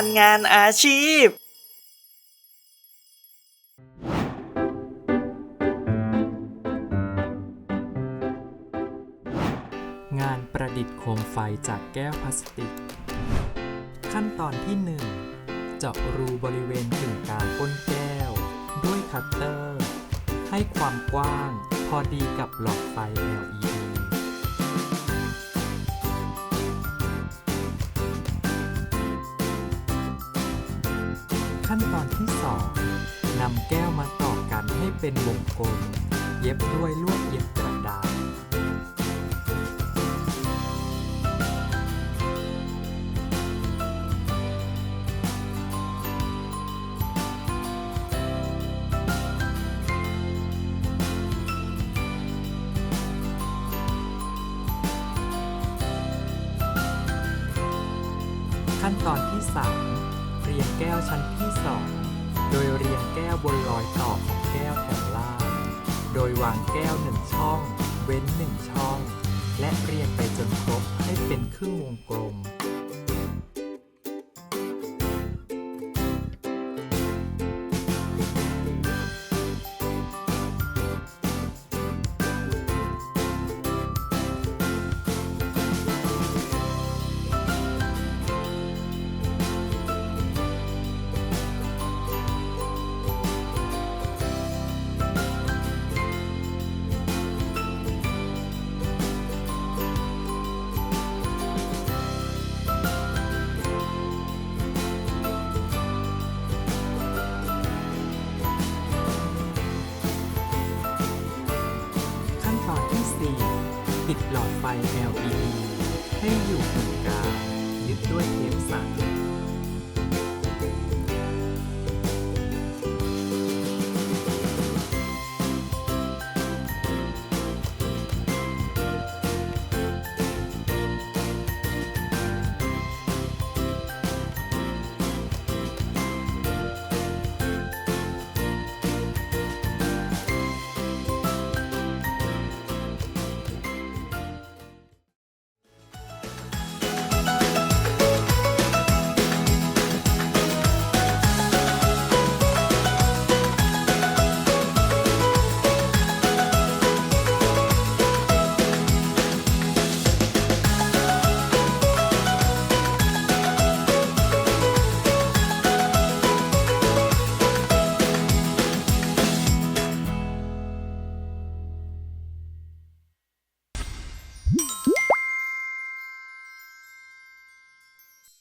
การงานอาชีพ งานประดิษฐ์โคมไฟจากแก้วพลาสติก ขั้นตอนที่ 1 เจาะรูบริเวณกึ่งกลางก้นแก้ว ด้วยคัตเตอร์ ให้ความกว้างพอดีกับหลอดไฟ LED ขั้นตอนที่2นำแก้วมาต่อกันให้เป็นวงกลม เย็บด้วยลวดเย็บกระดาษขั้นตอนที่ 3 เรียงแก้วชั้นที่2โดยเรียงแก้วบนรอยต่อของแก้วแถวล่าง โดยวางแก้วหนึ่งช่อง เว้นหนึ่งช่อง และเรียงไปจนครบให้เป็นครึ่งวงกลม 4 ติดหลอดไฟ LED ให้อยู่ตรงกลางยึดด้วยเทปใส